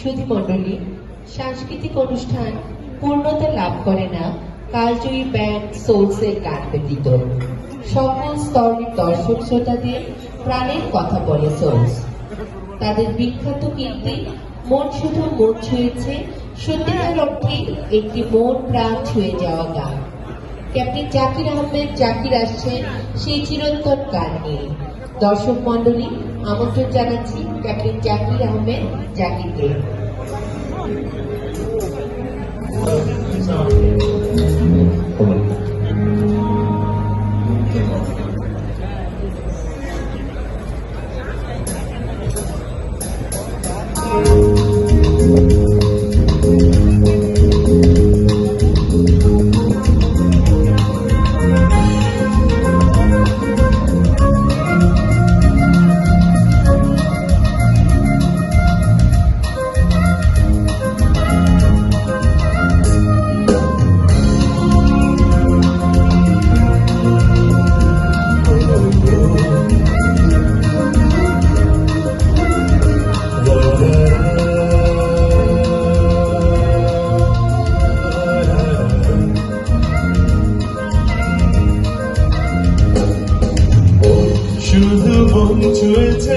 সুধীমণ্ডলী সাংস্কৃতিক অনুষ্ঠান পূর্ণতা লাভ করে না, কালজয়ী ব্যান্ড সোলসের গান ব্যতীত। সকল স্তরের দর্শক শ্রোতাদের প্রাণের কথা বলে সোলস তাদের বিখ্যাত কীর্তি মন শুধু মন ছুঁয়েছে, সত্যিকার অর্থে একটি মন প্রাণ ছুঁয়ে যাওয়া গান। ক্যাপ্টেন জাকির আহমেদ, জাকির আসছেন সেই চিরন্তন গান নিয়ে। দর্শক মন্ডলী আমন্ত্রণ জানাচ্ছি ক্যাপ্টেন জাকির আহমেদ, জাকিরকে। মন ছুঁয়েছে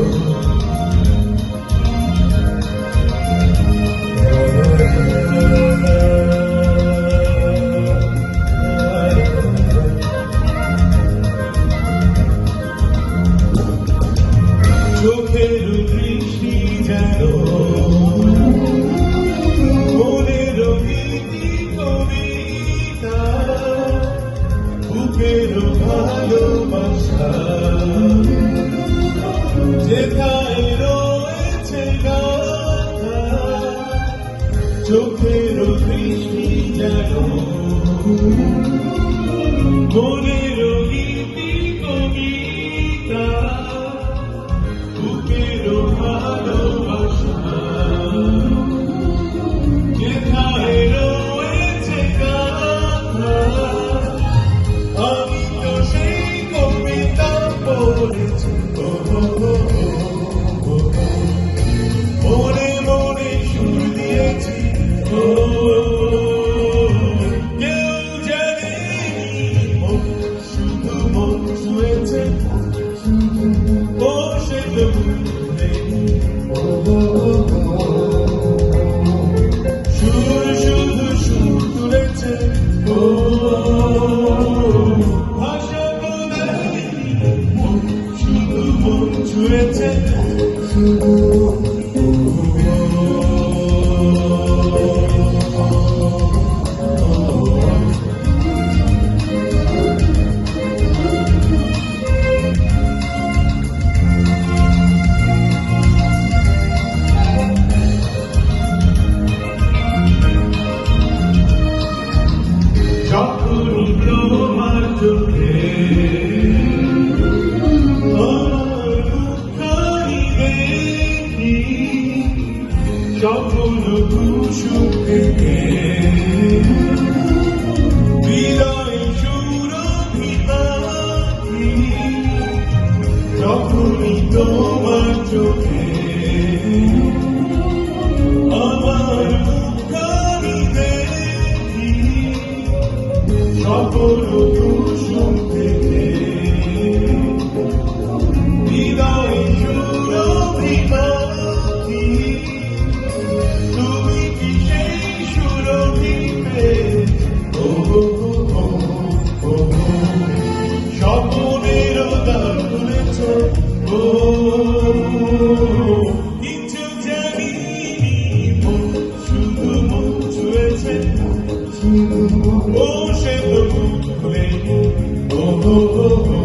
ভালোবাসা যেথায় রয়েছে চোখের দৃষ্টি যেন মনের যখনই তোমার চোখে আমার দুঃখানি দেখি সকল oh, oh, oh.